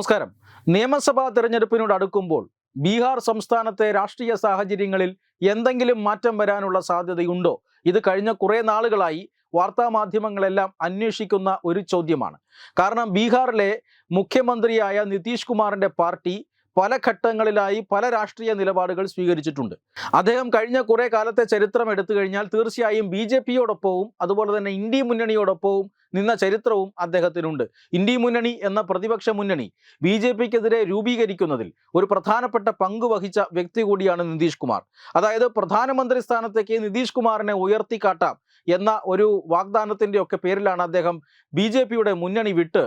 നമസ്കാരം. നിയമസഭാ തെരഞ്ഞെടുപ്പിനോട് അടുക്കുമ്പോൾ ബീഹാർ സംസ്ഥാനത്തെ രാഷ്ട്രീയ സാഹചര്യങ്ങളിൽ എന്തെങ്കിലും മാറ്റം വരാനുള്ള സാധ്യതയുണ്ടോ? ഇത് കഴിഞ്ഞ കുറേ നാളുകളായി വാർത്താ മാധ്യമങ്ങളെല്ലാം അന്വേഷിക്കുന്ന ഒരു ചോദ്യമാണ്. കാരണം ബീഹാറിലെ മുഖ്യമന്ത്രിയായ നിതീഷ് കുമാറിന്റെ പാർട്ടി പല ഘട്ടങ്ങളിലായി പല രാഷ്ട്രീയ നിലപാടുകൾ സ്വീകരിച്ചിട്ടുണ്ട്. അദ്ദേഹം കഴിഞ്ഞ കുറേ കാലത്തെ ചരിത്രം എടുത്തു കഴിഞ്ഞാൽ തീർച്ചയായും ബി ജെ പിയോടൊപ്പവും അതുപോലെ തന്നെ ഇന്ത്യ മുന്നണിയോടൊപ്പവും നിന്ന ചരിത്രവും അദ്ദേഹത്തിനുണ്ട്. ഇന്ത്യ മുന്നണി എന്ന പ്രതിപക്ഷ മുന്നണി ബി ജെ പിക്കെതിരെ രൂപീകരിക്കുന്നതിൽ ഒരു പ്രധാനപ്പെട്ട പങ്ക് വഹിച്ച വ്യക്തി കൂടിയാണ് നിതീഷ് കുമാർ. അതായത് പ്രധാനമന്ത്രി സ്ഥാനത്തേക്ക് നിതീഷ് കുമാറിനെ ഉയർത്തിക്കാട്ടാം എന്ന ഒരു വാഗ്ദാനത്തിന്റെ ഒക്കെ പേരിലാണ് അദ്ദേഹം ബി ജെ പിയുടെ മുന്നണി വിട്ട്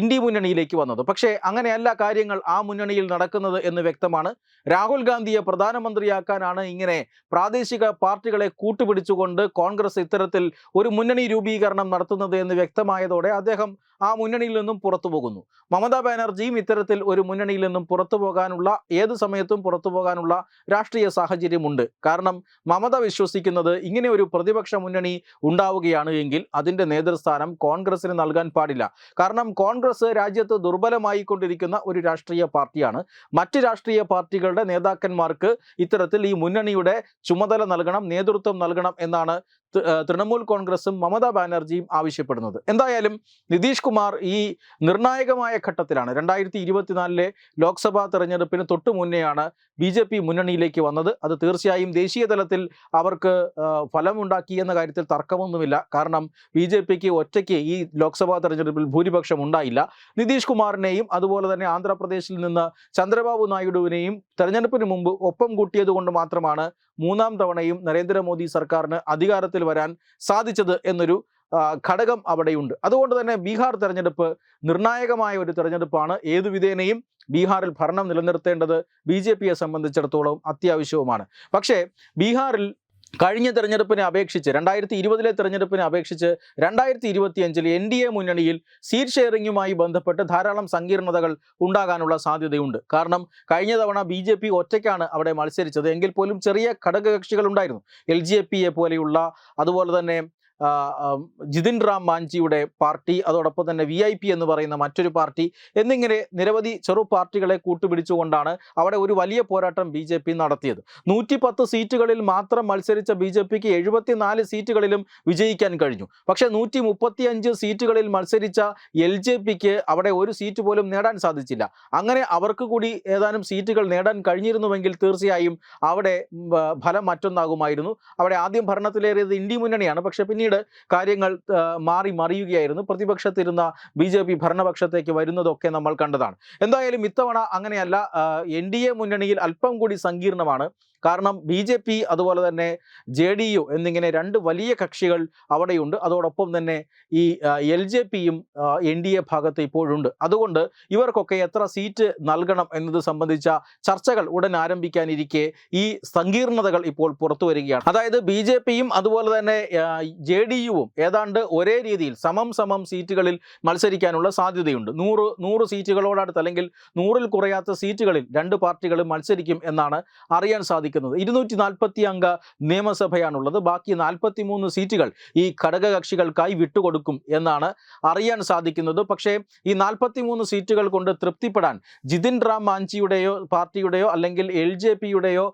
ഇന്ത്യ മുന്നണിയിലേക്ക് വന്നത്. പക്ഷേ അങ്ങനെയല്ല കാര്യങ്ങൾ ആ മുന്നണിയിൽ നടക്കുന്നത് എന്ന് വ്യക്തമാണ്. രാഹുൽ ഗാന്ധിയെ പ്രധാനമന്ത്രിയാക്കാനാണ് ഇങ്ങനെ പ്രാദേശിക പാർട്ടികളെ കൂട്ടുപിടിച്ചുകൊണ്ട് കോൺഗ്രസ് ഇത്തരത്തിൽ ഒരു മുന്നണി രൂപീകരണം നടത്തുന്നത് എന്ന് വ്യക്തമായതോടെ അദ്ദേഹം ആ മുന്നണിയിൽ നിന്നും പുറത്തു പോകുന്നു. മമതാ ബാനർജിയും ഇത്തരത്തിൽ ഒരു മുന്നണിയിൽ നിന്നും പുറത്തു പോകാനുള്ള ഏത് സമയത്തും പുറത്തു പോകാനുള്ള രാഷ്ട്രീയ സാഹചര്യമുണ്ട്. കാരണം മമത വിശ്വസിക്കുന്നത് ഇങ്ങനെ ഒരു പ്രതിപക്ഷ മുന്നണി ഉണ്ടാവുകയാണ് എങ്കിൽ അതിന്റെ നേതൃസ്ഥാനം കോൺഗ്രസിന് നൽകാൻ പാടില്ല. കാരണം കോൺഗ്രസ് രാജ്യത്ത് ദുർബലമായി കൊണ്ടിരിക്കുന്ന ഒരു രാഷ്ട്രീയ പാർട്ടിയാണ്. മറ്റ് രാഷ്ട്രീയ പാർട്ടികളുടെ നേതാക്കന്മാർക്ക് ഇത്തരത്തിൽ ഈ മുന്നണിയുടെ ചുമതല നൽകണം നേതൃത്വം നൽകണം എന്നാണ് തൃണമൂൽ കോൺഗ്രസും മമതാ ബാനർജിയും ആവശ്യപ്പെടുന്നത്. എന്തായാലും നിതീഷ് കുമാർ ഈ നിർണായകമായ ഘട്ടത്തിലാണ്. രണ്ടായിരത്തി ഇരുപത്തിനാലിലെ ലോക്സഭാ തെരഞ്ഞെടുപ്പിന് തൊട്ടു മുന്നെയാണ് ബി ജെ പി മുന്നണിയിലേക്ക് വന്നത്. അത് തീർച്ചയായും ദേശീയ തലത്തിൽ അവർക്ക് ഫലമുണ്ടാക്കി എന്ന കാര്യത്തിൽ തർക്കമൊന്നുമില്ല. കാരണം ബി ജെ പിക്ക് ഒറ്റയ്ക്ക് ഈ ലോക്സഭാ തെരഞ്ഞെടുപ്പിൽ ഭൂരിപക്ഷം ഉണ്ടായില്ല. നിതീഷ് കുമാറിനെയും അതുപോലെ തന്നെ ആന്ധ്രാപ്രദേശിൽ നിന്ന് ചന്ദ്രബാബു നായിഡുവിനെയും തെരഞ്ഞെടുപ്പിന് മുമ്പ് ഒപ്പം കൂട്ടിയതുകൊണ്ട് മാത്രമാണ് മൂന്നാം തവണയും നരേന്ദ്രമോദി സർക്കാരിന് അധികാരത്തിൽ വരാൻ സാധിച്ചത് എന്നൊരു ഘടകം അവിടെയുണ്ട്. അതുകൊണ്ട് തന്നെ ബീഹാർ തെരഞ്ഞെടുപ്പ് നിർണായകമായ ഒരു തെരഞ്ഞെടുപ്പാണ്. ഏതു വിധേനയും ബീഹാറിൽ ഭരണം നിലനിർത്തേണ്ടത് ബി ജെ പിയെ സംബന്ധിച്ചിടത്തോളം അത്യാവശ്യവുമാണ്. പക്ഷേ ബീഹാറിൽ കഴിഞ്ഞ തെരഞ്ഞെടുപ്പിനെ അപേക്ഷിച്ച് രണ്ടായിരത്തി ഇരുപതിലെ തെരഞ്ഞെടുപ്പിനെ അപേക്ഷിച്ച് രണ്ടായിരത്തി ഇരുപത്തിയഞ്ചിൽ എൻ ഡി എ മുന്നണിയിൽ സീറ്റ് ഷെയറിങ്ങുമായി ബന്ധപ്പെട്ട് ധാരാളം സങ്കീർണതകൾ ഉണ്ടാകാനുള്ള സാധ്യതയുണ്ട്. കാരണം കഴിഞ്ഞ തവണ ബി ജെ പി ഒറ്റയ്ക്കാണ് അവിടെ മത്സരിച്ചത്. എങ്കിൽ പോലും ചെറിയ ഘടകകക്ഷികൾ ഉണ്ടായിരുന്നു എൽ ജി എ പിയെ പോലെയുള്ള അതുപോലെ തന്നെ ജിതിൻ റാം മാഞ്ചിയുടെ പാർട്ടി അതോടൊപ്പം തന്നെ വി ഐ പി എന്ന് പറയുന്ന മറ്റൊരു പാർട്ടി എന്നിങ്ങനെ നിരവധി ചെറു പാർട്ടികളെ കൂട്ടുപിടിച്ചുകൊണ്ടാണ് അവിടെ ഒരു വലിയ പോരാട്ടം ബി ജെ പി നടത്തിയത്. നൂറ്റി പത്ത് സീറ്റുകളിൽ മാത്രം മത്സരിച്ച ബി ജെ പിക്ക് എഴുപത്തിനാല് സീറ്റുകളിലും വിജയിക്കാൻ കഴിഞ്ഞു. പക്ഷേ നൂറ്റി മുപ്പത്തിയഞ്ച് സീറ്റുകളിൽ മത്സരിച്ച എൽ ജെ പിക്ക് അവിടെ ഒരു സീറ്റ് പോലും നേടാൻ സാധിച്ചില്ല. അങ്ങനെ അവർക്ക് കൂടി ഏതാനും സീറ്റുകൾ നേടാൻ കഴിഞ്ഞിരുന്നുവെങ്കിൽ തീർച്ചയായും അവിടെ ഫലം മറ്റൊന്നാകുമായിരുന്നു. അവിടെ ആദ്യം ഭരണത്തിലേറിയത് ഇന്ത്യ മുന്നണിയാണ്. പക്ഷേ പിന്നീട് കാര്യങ്ങൾ ആ, മാറി മറിയുകയായിരുന്നു. പ്രതിപക്ഷത്തിരുന്ന ബി ജെ പി ഭരണപക്ഷത്തേക്ക് വരുന്നതൊക്കെ നമ്മൾ കണ്ടതാണ്. എന്തായാലും ഇത്തവണ അങ്ങനെയല്ല എൻ ഡി എ മുന്നണിയിൽ അല്പം കൂടി സങ്കീർണമാണ്. കാരണം ബി ജെ പി അതുപോലെ തന്നെ ജെ ഡി യു എന്നിങ്ങനെ രണ്ട് വലിയ കക്ഷികൾ അവിടെയുണ്ട്. അതോടൊപ്പം തന്നെ ഈ എൽ ജെ പിയും എൻ ഡി എ ഭാഗത്ത് ഇപ്പോഴുണ്ട്. അതുകൊണ്ട് ഇവർക്കൊക്കെ എത്ര സീറ്റ് നൽകണം എന്നത് സംബന്ധിച്ച ചർച്ചകൾ ഉടൻ ആരംഭിക്കാനിരിക്കെ ഈ സങ്കീർണതകൾ ഇപ്പോൾ പുറത്തു വരികയാണ്. അതായത് ബി ജെ പിയും അതുപോലെ തന്നെ ജെ ഡി യുവും ഏതാണ്ട് ഒരേ രീതിയിൽ സമം സമം സീറ്റുകളിൽ മത്സരിക്കാനുള്ള സാധ്യതയുണ്ട്. നൂറ് നൂറ് സീറ്റുകളോടടുത്ത് അല്ലെങ്കിൽ നൂറിൽ കുറയാത്ത സീറ്റുകളിൽ രണ്ട് പാർട്ടികളും മത്സരിക്കും എന്നാണ് അറിയാൻ സാധിക്കുന്നത്. ഇരുന്നൂറ്റി നാൽപ്പത്തി അംഗ നിയമസഭയാണുള്ളത്. ബാക്കി നാൽപ്പത്തി മൂന്ന് സീറ്റുകൾ ഈ ഘടകകക്ഷികൾക്കായി വിട്ടുകൊടുക്കും എന്നാണ് അറിയാൻ സാധിക്കുന്നത്. പക്ഷേ ഈ നാൽപ്പത്തി മൂന്ന് സീറ്റുകൾ കൊണ്ട് തൃപ്തിപ്പെടാൻ ജിതിൻ റാം മാഞ്ചിയുടെയോ പാർട്ടിയുടെയോ അല്ലെങ്കിൽ എൽ ജെ പിയുടെയോ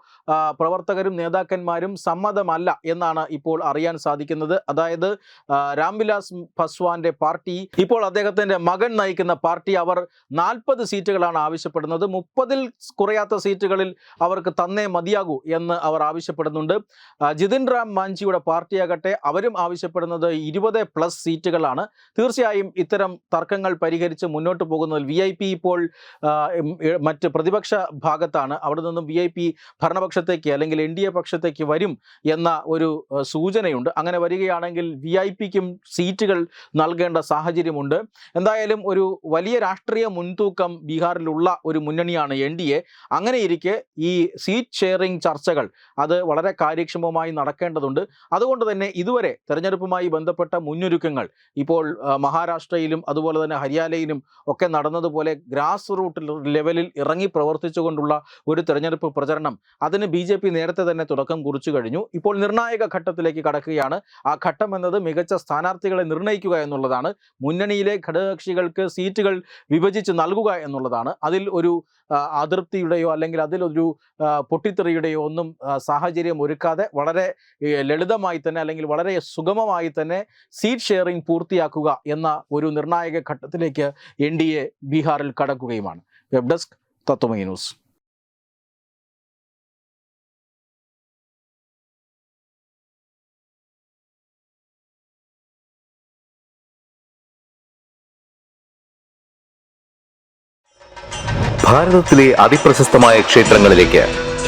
പ്രവർത്തകരും നേതാക്കന്മാരും സമ്മതമല്ല എന്നാണ് ഇപ്പോൾ അറിയാൻ സാധിക്കുന്നത്. അതായത് രാംവിലാസ് പസ്വാന്റെ പാർട്ടി ഇപ്പോൾ അദ്ദേഹത്തിന്റെ മകൻ നയിക്കുന്ന പാർട്ടി അവർ നാൽപ്പത് സീറ്റുകളാണ് ആവശ്യപ്പെടുന്നത്. മുപ്പതിൽ കുറയാത്ത സീറ്റുകളിൽ അവർക്ക് തന്നേ മതിയാകൂ എന്ന് അവർ ആവശ്യപ്പെടുന്നുണ്ട്. ജിതിൻ റാം മാഞ്ചിയുടെ പാർട്ടിയാകട്ടെ അവരും ആവശ്യപ്പെടുന്നത് ഇരുപത് പ്ലസ് സീറ്റുകളാണ്. തീർച്ചയായും ഇത്തരം തർക്കങ്ങൾ പരിഹരിച്ച് മുന്നോട്ട് പോകുന്നതിൽ വി ഐ പി ഇപ്പോൾ മറ്റ് പ്രതിപക്ഷ ഭാഗത്താണ്. അവിടെ നിന്നും വി ഐ പി ഭരണപക്ഷത്തേക്ക് അല്ലെങ്കിൽ എൻ ഡി എ പക്ഷത്തേക്ക് വരും എന്ന ഒരു സൂചനയുണ്ട്. അങ്ങനെ വരികയാണെങ്കിൽ വി ഐ പിക്കും സീറ്റുകൾ നൽകേണ്ട സാഹചര്യമുണ്ട്. എന്തായാലും ഒരു വലിയ രാഷ്ട്രീയ മുൻതൂക്കം ബീഹാറിലുള്ള ഒരു മുന്നണിയാണ് എൻ ഡി എ. അങ്ങനെയിരിക്കെ ഈ സീറ്റ് ഷെയറിംഗ് ചർച്ചകൾ അത് വളരെ കാര്യക്ഷമമായി നടക്കേണ്ടതുണ്ട്. അതുകൊണ്ട് തന്നെ ഇതുവരെ തെരഞ്ഞെടുപ്പുമായി ബന്ധപ്പെട്ട മുന്നൊരുക്കങ്ങൾ ഇപ്പോൾ മഹാരാഷ്ട്രയിലും അതുപോലെ തന്നെ ഹരിയാനയിലും ഒക്കെ നടന്നതുപോലെ ഗ്രാസ് റൂട്ട് ലെവലിൽ ഇറങ്ങി പ്രവർത്തിച്ചുകൊണ്ടുള്ള ഒരു തെരഞ്ഞെടുപ്പ് പ്രചരണം അതിന് ബി നേരത്തെ തന്നെ തുടക്കം കുറിച്ചു കഴിഞ്ഞു. ഇപ്പോൾ നിർണായക ഘട്ടത്തിലേക്ക് കടക്കുകയാണ്. ആ ഘട്ടം എന്നത് മികച്ച സ്ഥാനാർത്ഥികളെ നിർണയിക്കുക എന്നുള്ളതാണ്. മുന്നണിയിലെ ഘടകകക്ഷികൾക്ക് സീറ്റുകൾ വിഭജിച്ച് നൽകുക എന്നുള്ളതാണ്. അതിൽ ഒരു അതിർത്തിയുടെയോ അല്ലെങ്കിൽ അതിലൊരു ആ, പൊട്ടിത്തെറിയുടെയോ ഒന്നും സാഹചര്യം ഒരുക്കാതെ വളരെ ലളിതമായി തന്നെ അല്ലെങ്കിൽ വളരെ സുഗമമായി തന്നെ സീറ്റ് ഷെയറിംഗ് പൂർത്തിയാക്കുക എന്ന ഒരു നിർണായക ഘട്ടത്തിലേക്ക് എൻ ഡി എ ബീഹാറിൽ കടക്കുകയുമാണ്. Web desk Tatvamayi news. ഭാരതത്തിലെ ക്ഷേത്രങ്ങളിലേക്ക്